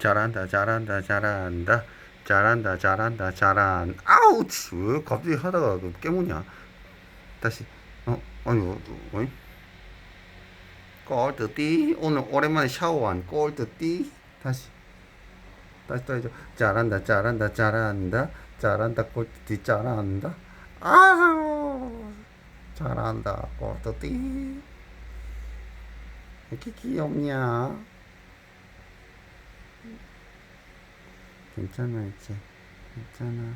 잘한다 잘한다 잘한다. 잘한다 잘한다 잘한. 아우치 왜 갑자기 하다가 그 깨무냐? 다시. 어 아니 어, 어이? 꼴드띠 오늘 오랜만에 샤워한 꼴드띠 다시. 다시 또 해줘 잘한다 잘한다 잘한다. 잘한다 꼴드띠 잘한다. 아우 잘한다 꼴드띠 이렇게 귀엽냐 괜찮아 이제. 괜찮아.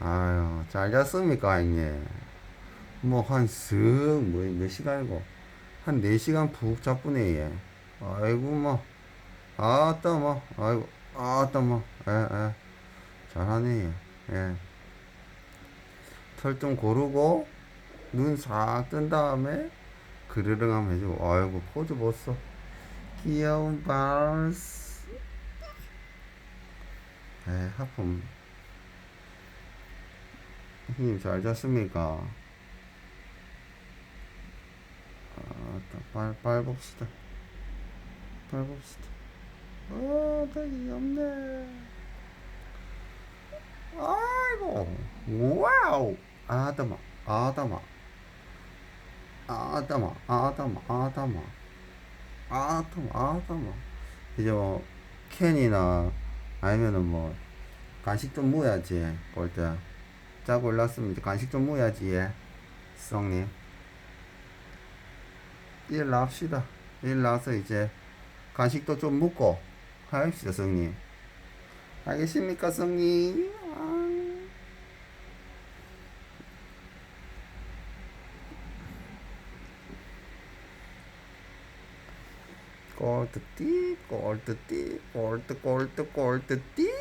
아유 잘 잤습니까 형님? 뭐한쓱뭐몇 시간이고? 한 4시간 푹 잤구네 얘. 아이고 뭐. 아따 뭐. 아이고 아따 뭐예예 잘하네 얘. 털좀 고르고 눈 싹 뜬 다음에 그르릉 하면 해주고. 아이고 포즈 봤어. 귀여운 발스 에 하품 형님 잘 잤습니까? 아, 빨, 빨 봅시다. 빨 봅시다. 아, 되게 없네. 아이고, 와우. 아담아, 아담아. 아담아, 아담아, 아담아. 아담아, 아담아. 이제 뭐, 캔이나, 아니면은 뭐, 간식 좀 때. 자고 올랐으면 이제 간식 좀 모야지, 예. 성님. 일 납시다. 일 나서 이제 간식도 좀 먹고 합시다, 성님. 알겠습니까, 성님? Call to tip, call to tip, call to call to call to tip.